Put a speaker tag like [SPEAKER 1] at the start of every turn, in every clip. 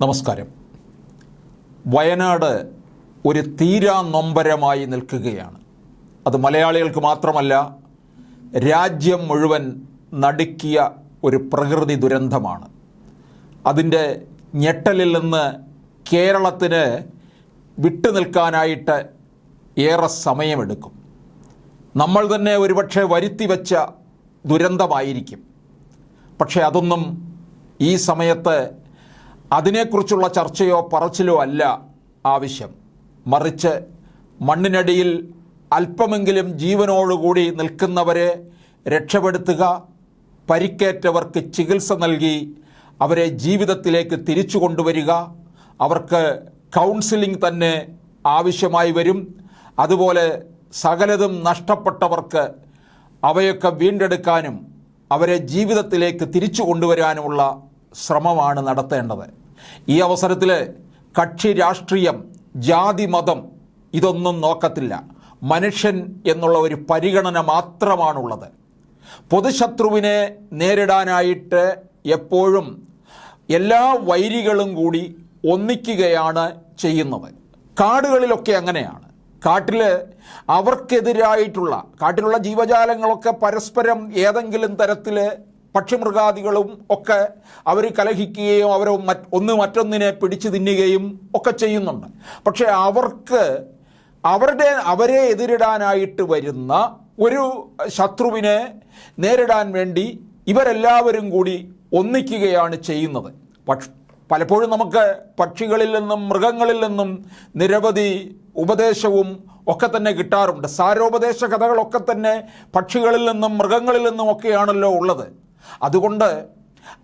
[SPEAKER 1] നമസ്കാരം. വയനാട് ഒരു തീരാ നൊമ്പരമായി നിൽക്കുകയാണ്. അത് മലയാളികൾക്ക് മാത്രമല്ല രാജ്യം മുഴുവൻ നടുക്കിയ ഒരു പ്രകൃതി ദുരന്തമാണ്. അതിന്റെ ഞെട്ടലിൽ നിന്ന് കേരളത്തിന് വിട്ടു നിൽക്കാനായിട്ട് ഏറെ സമയമെടുക്കും. നമ്മൾ തന്നെ ഒരുപക്ഷെ വരുത്തി വെച്ച ദുരന്തമായിരിക്കും. പക്ഷേ അതൊന്നും ഈ സമയത്ത് അതിനെക്കുറിച്ചുള്ള ചർച്ചയോ പറച്ചിലോ അല്ല ആവശ്യം. മറിച്ച് മണ്ണിനടിയിൽ അല്പമെങ്കിലും ജീവനോടുകൂടി നിൽക്കുന്നവരെ രക്ഷപ്പെടുത്തുക പരിക്കേറ്റവർക്ക് ചികിത്സ നൽകി അവരെ ജീവിതത്തിലേക്ക് തിരിച്ചു കൊണ്ടുവരിക. അവർക്ക് കൗൺസിലിംഗ് തന്നെ ആവശ്യമായി വരും. അതുപോലെ സകലതും നഷ്ടപ്പെട്ടവർക്ക് അവയൊക്കെ വീണ്ടെടുക്കാനും അവരെ ജീവിതത്തിലേക്ക് തിരിച്ചു കൊണ്ടുവരാനുമുള്ള ശ്രമമാണ് നടത്തേണ്ടത്. ഈ അവസരത്തിൽ കക്ഷി രാഷ്ട്രീയം ജാതി മതം ഇതൊന്നും നോക്കത്തില്ല. മനുഷ്യൻ എന്നുള്ള ഒരു പരിഗണന മാത്രമാണുള്ളത്. പൊതുശത്രുവിനെ നേരിടാനായിട്ട് എപ്പോഴും എല്ലാ വൈരികളും കൂടി ഒന്നിക്കുകയാണ് ചെയ്യുന്നത്. കാടുകളിലൊക്കെ അങ്ങനെയാണ്. കാട്ടിൽ അവർക്കെതിരായിട്ടുള്ള കാട്ടിലുള്ള ജീവജാലങ്ങളൊക്കെ പരസ്പരം ഏതെങ്കിലും തരത്തിൽ പക്ഷിമൃഗാദികളും ഒക്കെ അവർ കലഹിക്കുകയും അവർ ഒന്ന് മറ്റൊന്നിനെ പിടിച്ചു തിന്നുകയും ഒക്കെ ചെയ്യുന്നുണ്ട്. പക്ഷേ അവർക്ക് അവരുടെ അവരെ എതിരിടാനായിട്ട് വരുന്ന ഒരു ശത്രുവിനെ നേരിടാൻ വേണ്ടി ഇവരെല്ലാവരും കൂടി ഒന്നിക്കുകയാണ് ചെയ്യുന്നത്. പക്ഷ പലപ്പോഴും നമുക്ക് പക്ഷികളിൽ നിന്നും മൃഗങ്ങളിൽ നിന്നും നിരവധി ഉപദേശവും ഒക്കെ തന്നെ കിട്ടാറുണ്ട്. സാരോപദേശ കഥകളൊക്കെ തന്നെ പക്ഷികളിൽ നിന്നും മൃഗങ്ങളിൽ നിന്നും ഒക്കെയാണല്ലോ ഉള്ളത്. അതുകൊണ്ട്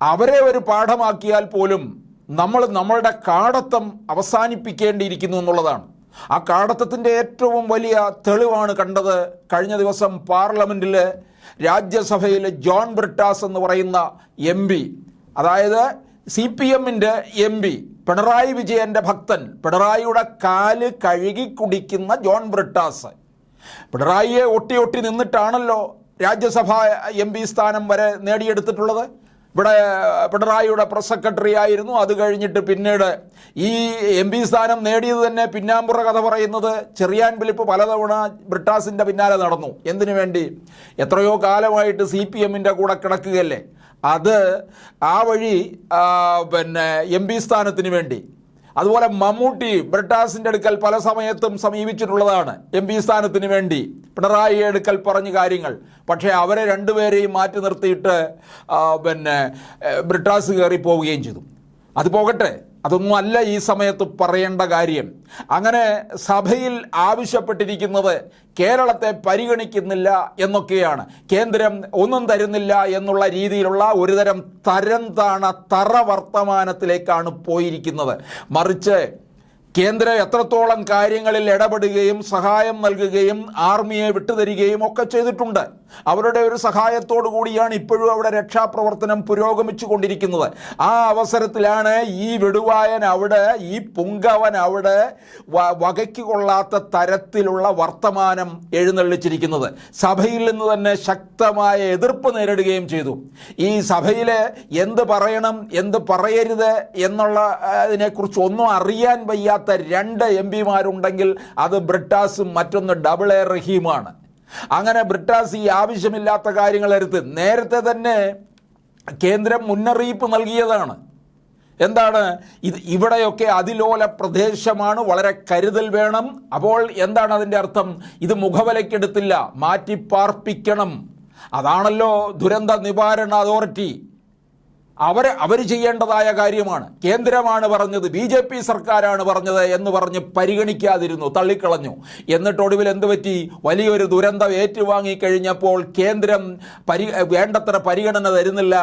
[SPEAKER 1] അവരെ ഒരു പാഠമാക്കിയാൽ പോലും നമ്മൾ നമ്മളുടെ കാടത്തം അവസാനിപ്പിക്കേണ്ടിയിരിക്കുന്നു എന്നുള്ളതാണ്. ആ കാടത്തത്തിന്റെ ഏറ്റവും വലിയ തെളിവാണ് കണ്ടത് കഴിഞ്ഞ ദിവസം പാർലമെന്റിൽ രാജ്യസഭയിൽ ജോൺ ബ്രിട്ടാസ് എന്ന് പറയുന്ന എം അതായത് സി പി എമ്മിന്റെ എം പി പിണറായി വിജയന്റെ ഭക്തൻ പിണറായിയുടെ കാൽ കഴുകി കുടിക്കുന്ന ജോൺ ബ്രിട്ടാസ്. പിണറായിയെ ഒട്ടി ഒട്ടി നിന്നിട്ടാണല്ലോ രാജ്യസഭ എം പി സ്ഥാനം വരെ നേടിയെടുത്തിട്ടുള്ളത്. ഇവിടെ പിണറായിയുടെ പ്രസ് സെക്രട്ടറി ആയിരുന്നു. അത് കഴിഞ്ഞിട്ട് പിന്നീട് ഈ എം പി സ്ഥാനം നേടിയത് തന്നെ പിന്നാമ്പുറ കഥ പറയുന്നത് ചെറിയാൻ ഫിലിപ്പ് പലതവണ ബ്രിട്ടാസിന്റെ പിന്നാലെ നടന്നു. എന്തിനു വേണ്ടി? എത്രയോ കാലമായിട്ട് സി പി എമ്മിന്റെ കൂടെ കിടക്കുകയല്ലേ? അത് ആ വഴി പിന്നെ എം പി സ്ഥാനത്തിന് വേണ്ടി. അതുപോലെ മമ്മൂട്ടി ബ്രിട്ടാസിന്റെ അടുക്കൽ പല സമയത്തും സമീപിച്ചിട്ടുള്ളതാണ്. എം പി സ്ഥാനത്തിന് വേണ്ടി പിണറായി അടുക്കൽ പറഞ്ഞ കാര്യങ്ങൾ. പക്ഷേ അവരെ രണ്ടുപേരെയും മാറ്റി നിർത്തിയിട്ട് പിന്നെ ബ്രിട്ടാസ് കയറി പോവുകയും ചെയ്തു. അത് പോകട്ടെ. അതൊന്നും അല്ല ഈ സമയത്ത് പറയേണ്ട കാര്യം. അങ്ങനെ സഭയിൽ ആവശ്യപ്പെട്ടിരിക്കുന്നത് കേരളത്തെ പരിഗണിക്കുന്നില്ല എന്നൊക്കെയാണ്. കേന്ദ്രം ഒന്നും തരുന്നില്ല എന്നുള്ള രീതിയിലുള്ള ഒരുതരം തരം താണ തറ വർത്തമാനത്തിലേക്കാണ് പോയിരിക്കുന്നത്. മറിച്ച് കേന്ദ്രം എത്രത്തോളം കാര്യങ്ങളിൽ ഇടപെടുകയും സഹായം നൽകുകയും ആർമിയെ വിട്ടുതരികയും ഒക്കെ ചെയ്തിട്ടുണ്ട്. അവരുടെ ഒരു സഹായത്തോടു കൂടിയാണ് ഇപ്പോഴും അവിടെ രക്ഷാപ്രവർത്തനം പുരോഗമിച്ചു കൊണ്ടിരിക്കുന്നത് ആ അവസരത്തിലാണ് ഈ വെടുവായൻ അവിടെ ഈ പുങ്കവൻ അവിടെ വകയ്ക്ക് കൊള്ളാത്ത തരത്തിലുള്ള വർത്തമാനം എഴുന്നള്ളിച്ചിരിക്കുന്നത്. സഭയിൽ നിന്ന് തന്നെ ശക്തമായ എതിർപ്പ് നേരിടുകയും ചെയ്തു. ഈ സഭയിൽ എന്ത് പറയണം എന്ത് പറയരുത് എന്നുള്ള അതിനെക്കുറിച്ച് ഒന്നും അറിയാൻ വയ്യാത്ത രണ്ട് എം പിമാരുണ്ടെങ്കിൽ അത് ബ്രിട്ടാസും മറ്റൊന്ന് ഡബിൾ എ റഹീമാണ്. അങ്ങനെ ബ്രിട്ടാസ് ഈ ആവശ്യമില്ലാത്ത കാര്യങ്ങൾ എടുത്ത് നേരത്തെ തന്നെ കേന്ദ്രം മുന്നറിയിപ്പ് നൽകിയതാണ്. എന്താണ്? ഇത് ഇവിടെയൊക്കെ അതിലോല പ്രദേശമാണ് വളരെ കരുതൽ വേണം. അപ്പോൾ എന്താണ് അതിന്റെ അർത്ഥം? ഇത് മുഖവലയ്ക്കെടുത്തില്ല മാറ്റിപ്പാർപ്പിക്കണം. അതാണല്ലോ ദുരന്ത നിവാരണ അതോറിറ്റി. അവർ അവർ ചെയ്യേണ്ടതായ കാര്യമാണ്. കേന്ദ്രമാണ് പറഞ്ഞത് ബി ജെ പി സർക്കാരാണ് പറഞ്ഞത് എന്ന് പറഞ്ഞ് പരിഗണിക്കാതിരുന്നു തള്ളിക്കളഞ്ഞു. എന്നിട്ട് ഒടുവിൽ എന്ത് പറ്റി? വലിയൊരു ദുരന്തം ഏറ്റുവാങ്ങിക്കഴിഞ്ഞപ്പോൾ കേന്ദ്രം പരി വേണ്ടത്ര പരിഗണന തരുന്നില്ല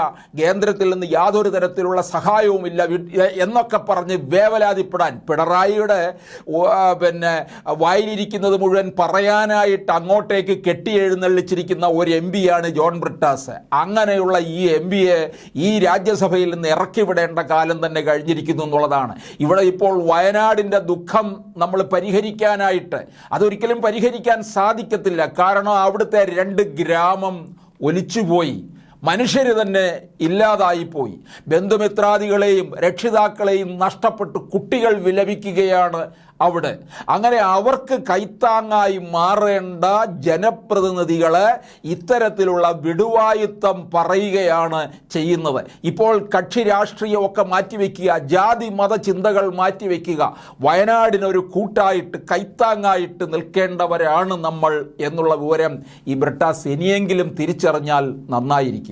[SPEAKER 1] കേന്ദ്രത്തിൽ നിന്ന് യാതൊരു തരത്തിലുള്ള സഹായവുമില്ല എന്നൊക്കെ പറഞ്ഞ് വേവലാതിപ്പെടാൻ പിണറായിയുടെ പിന്നെ വായിലിരിക്കുന്നത് മുഴുവൻ പറയാനായിട്ട് അങ്ങോട്ടേക്ക് കെട്ടി എഴുന്നള്ളിച്ചിരിക്കുന്ന ഒരു എം പിയാണ് ജോൺ ബ്രിട്ടാസ്. അങ്ങനെയുള്ള ഈ എം പിയെ ഈ രാജ്യസഭയിൽ നിന്ന് ഇറക്കി വിടേണ്ട കാലം തന്നെ കഴിഞ്ഞിരിക്കുന്നു എന്നുള്ളതാണ്. ഇവിടെ ഇപ്പോൾ വയനാടിന്റെ ദുഃഖം നമ്മൾ പരിഹരിക്കാനായിട്ട് അതൊരിക്കലും പരിഹരിക്കാൻ സാധിക്കത്തില്ല. കാരണം അവിടുത്തെ രണ്ട് ഗ്രാമം ഒലിച്ചുപോയി. മനുഷ്യർ തന്നെ ഇല്ലാതായിപ്പോയി. ബന്ധുമിത്രാദികളെയും രക്ഷിതാക്കളെയും നഷ്ടപ്പെട്ട് കുട്ടികൾ വിലപിക്കുകയാണ് അവിടെ. അങ്ങനെ അവർക്ക് കൈത്താങ്ങായി മാറേണ്ട ജനപ്രതിനിധികളെ ഇത്തരത്തിലുള്ള വിടുവായുത്തം പറയുകയാണ് ചെയ്യുന്നത് ഇപ്പോൾ കക്ഷി രാഷ്ട്രീയമൊക്കെ മാറ്റിവെക്കുക ജാതി മത ചിന്തകൾ മാറ്റിവെക്കുക വയനാടിനൊരു കൂട്ടായിട്ട് കൈത്താങ്ങായിട്ട് നിൽക്കേണ്ടവരാണ് നമ്മൾ എന്നുള്ള വിവരം ഈ ബ്രിട്ടാസ് ഇനിയെങ്കിലും തിരിച്ചറിഞ്ഞാൽ നന്നായിരിക്കും.